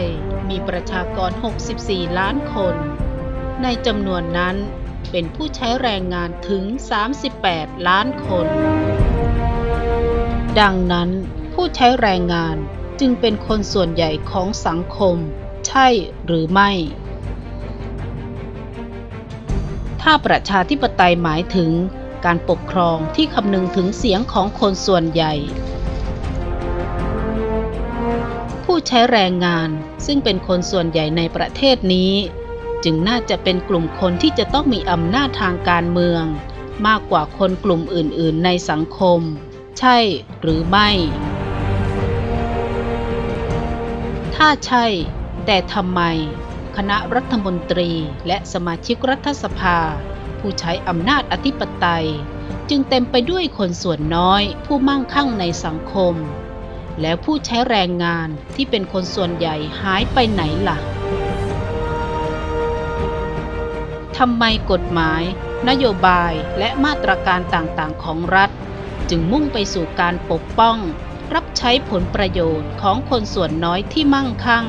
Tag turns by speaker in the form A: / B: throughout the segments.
A: ยมีประชากร 64 ล้านคน ในจำนวนนั้นเป็นผู้ใช้แรงงานถึง 38 ล้านคน ดังนั้นผู้ใช้แรงงานจึงเป็นคนส่วนใหญ่ของสังคม ใช่หรือไม่ ถ้าประชาธิปไตยหมายถึงการปกครองที่คำนึงถึงเสียงของคนส่วนใหญ่ ใช้แรงงาน ซึ่งเป็นคนส่วนใหญ่ในประเทศนี้ จึงน่าจะเป็นกลุ่มคนที่จะต้องมีอำนาจทางการเมือง มากกว่าคนกลุ่มอื่น ๆ ในสังคม ใช่หรือไม่ ถ้าใช่ แต่ทำไม คณะรัฐมนตรีและสมาชิกรัฐสภา ผู้ใช้อำนาจอธิปไตย จึงเต็มไปด้วยคนส่วนน้อยผู้มั่งคั่งในสังคม แล้วผู้ใช้แรงงานที่เป็นคนส่วนใหญ่หายไปไหนล่ะทำไมกฎหมาย นโยบายและมาตรการต่างๆ ของรัฐ จึงมุ่งไปสู่การปกป้อง รับใช้ผลประโยชน์ของคนส่วนน้อยที่มั่งคั่ง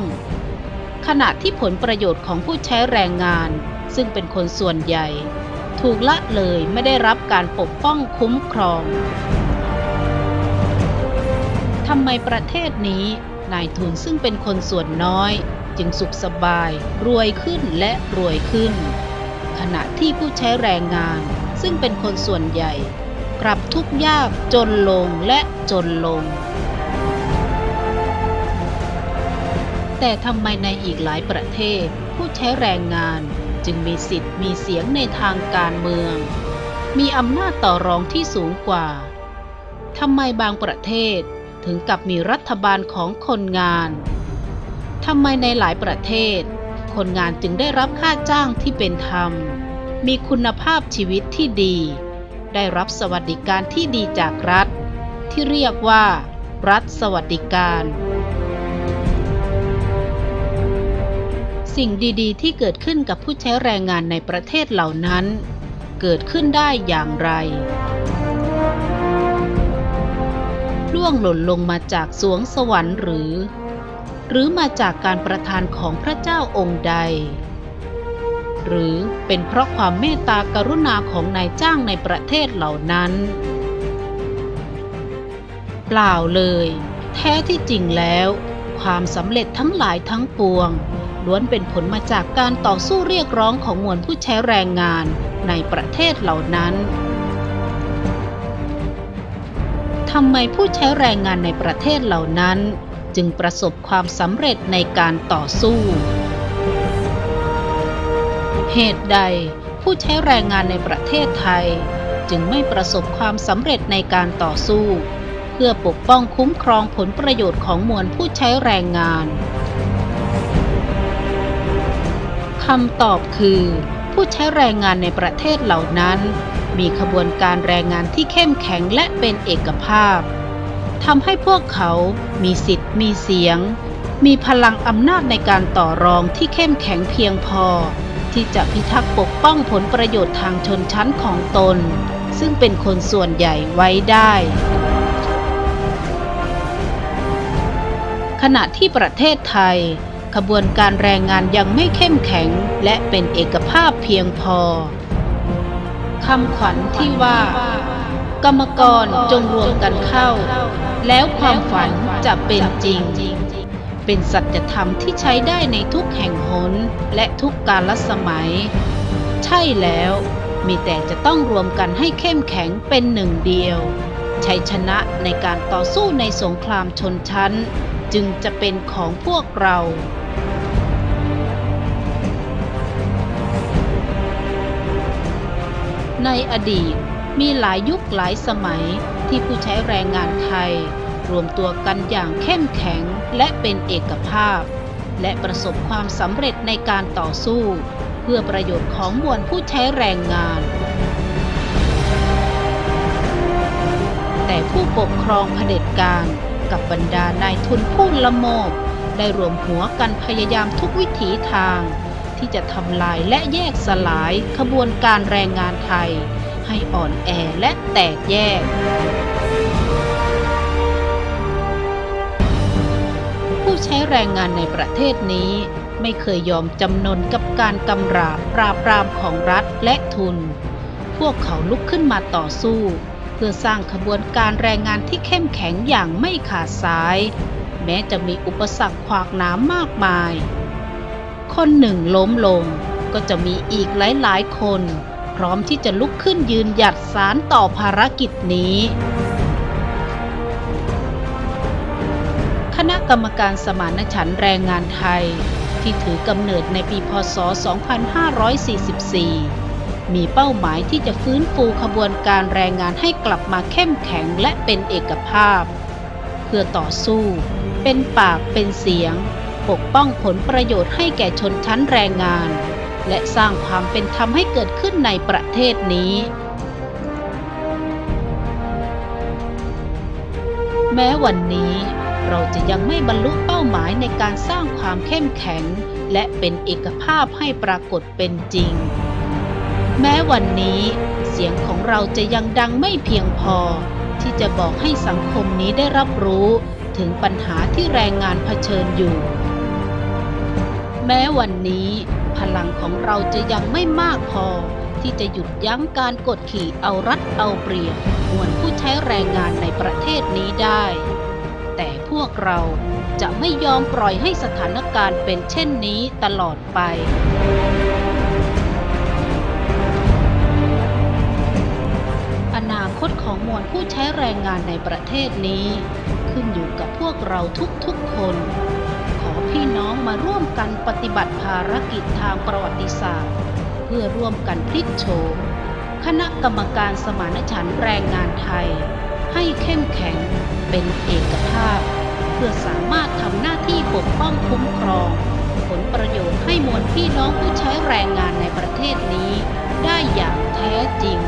A: ขณะที่ผลประโยชน์ของผู้ใช้แรงงาน ซึ่งเป็นคนส่วนใหญ่ ถูกละเลยไม่ได้รับการปกป้องคุ้มครอง ทำไมประเทศนี้ นายทุนซึ่งเป็นคนส่วนน้อย จึงสุขสบาย รวยขึ้นและรวยขึ้น ขณะที่ผู้ใช้แรงงาน ซึ่งเป็นคนส่วนใหญ่ กลับทุกข์ยากจนลงและจนลง แต่ทำไมในอีกหลายประเทศ ผู้ใช้แรงงานจึงมีสิทธิ์มีเสียงในทางการเมือง มีอำนาจต่อรองที่สูงกว่าทำไมบางประเทศ ถึงกับมีรัฐบาลของคนงาน ทำไมในหลายประเทศ คนงานจึงได้รับค่าจ้างที่เป็นธรรม มีคุณภาพชีวิตที่ดี ได้รับสวัสดิการที่ดีจากรัฐ ที่เรียกว่า รัฐสวัสดิการ สิ่งดีๆ ที่เกิดขึ้นกับผู้ใช้แรงงานในประเทศเหล่านั้น เกิดขึ้นได้อย่างไร ล่วงหล่นลงมาจากสวงสวรรค์หรือ หรือมาจากการประทานของพระเจ้าองค์ใด หรือเป็นเพราะความเมตตากรุณาของนายจ้างในประเทศเหล่านั้น เปล่าเลย แท้ที่จริงแล้ว ความสำเร็จทั้งหลายทั้งปวงล้วนเป็นผลมาจากการต่อสู้เรียกร้องของมวลผู้ใช้แรงงานในประเทศเหล่านั้น ทำไมผู้ใช้แรงงานในประเทศเหล่านั้น จึงประสบความสำเร็จในการต่อสู้ เหตุใดผู้ใช้แรงงานในประเทศไทย จึงไม่ประสบความสำเร็จในการต่อสู้ เพื่อปกป้องคุ้มครองผลประโยชน์ของมวลผู้ใช้แรงงานคำตอบคือ ผู้ใช้แรงงานในประเทศเหล่านั้น มีขบวนการแรงงานที่เข้มแข็งและเป็นเอกภาพทำให้พวกเขามีสิทธิ์มีเสียง มีพลังอำนาจในการต่อรองที่เข้มแข็งเพียงพอ ที่จะพิทักษ์ปกป้องผลประโยชน์ทางชนชั้นของตน ซึ่งเป็นคนส่วนใหญ่ไว้ได้ ขณะที่ประเทศไทย ขบวนการแรงงานยังไม่เข้มแข็งและเป็นเอกภาพเพียงพอำขวัญที่ว่า กรรมกรจงรวมกันเข้า แล้วความฝันจะเป็นจริง เป็นสัจธรรมที่ใช้ได้ในทุกแห่งหนและทุกกาลสมัย ใช่แล้วมีแต่จะต้องรวมกันให้เข้มแข็งเป็นหนึ่งเดียว ชัยชนะในการต่อสู้ในสงครามชนชั้น จึงจะเป็นของพวกเรา ในอดีตมีหลายยุคหลายสมัยที่ผู้ใช้แรงงานไทย รวมตัวกันอย่างเข้มแข็งและเป็นเอกภาพ และประสบความสำเร็จในการต่อสู้ เพื่อประโยชน์ของมวลผู้ใช้แรงงาน แต่ผู้ปกครองเผด็จการกับบรรดานายทุนผู้ละโมบได้รวมหัวกันพยายามทุกวิถีทาง ที่จะทำลายและแยกสลายขบวนการแรงงานไทย ให้อ่อนแอและแตกแยก ผู้ใช้แรงงานในประเทศนี้ไม่เคยยอมจำนนกับการกำราบปราบปรามของรัฐและทุน พวกเขาลุกขึ้นมาต่อสู้ เพื่อสร้างขบวนการแรงงานที่เข้มแข็งอย่างไม่ขาดสาย แม้จะมีอุปสรรคขวากหนามมากมาย คนหนึ่งล้มลง ก็จะมีอีกหลายๆ คน พร้อมที่จะลุกขึ้นยืนหยัดสารต่อภารกิจนี้คณะกรรมการสมานฉันท์แรงงานไทย ที่ถือกำเนิดในปีพศ 2544 มีเป้าหมายที่จะฟื้นฟูขบวนการแรงงานให้กลับมาเข้มแข็งและเป็นเอกภาพ เพื่อต่อสู้ เป็นปากเป็นเสียง ปกป้องผลประโยชน์ให้แก่ชนชั้นแรงงาน และสร้างความเป็นธรรมให้เกิดขึ้นในประเทศนี้แม้วันนี้เราจะยังไม่บรรลุเป้าหมายในการสร้างความเข้มแข็ง และเป็นเอกภาพให้ปรากฏเป็นจริง แม้วันนี้เสียงของเราจะยังดังไม่เพียงพอ ที่จะบอกให้สังคมนี้ได้รับรู้ถึงปัญหาที่แรงงานเผชิญอยู่ แม้วันนี้พลังของเราจะยังไม่มากพอ ที่จะหยุดยั้งการกดขี่เอารัดเอาเปรียบมวลผู้ใช้แรงงานในประเทศนี้ได้ แต่พวกเราจะไม่ยอมปล่อยให้สถานการณ์เป็นเช่นนี้ตลอดไปอนาคตของมวลผู้ใช้แรงงานในประเทศนี้ ขึ้นอยู่กับพวกเราทุกๆคน ขอพี่ มาร่วมกันปฏิบัติภารกิจทางประวัติศาสตร์ เพื่อร่วมกันพลิกโฉมคณะกรรมการสมานฉันท์แรงงานไทย ให้เข้มแข็งเป็นเอกภาพ เพื่อสามารถทำหน้าที่ปกป้องคุ้มครอง ผลประโยชน์ให้มวลพี่น้องผู้ใช้แรงงานในประเทศนี้ ได้อย่างแท้จริง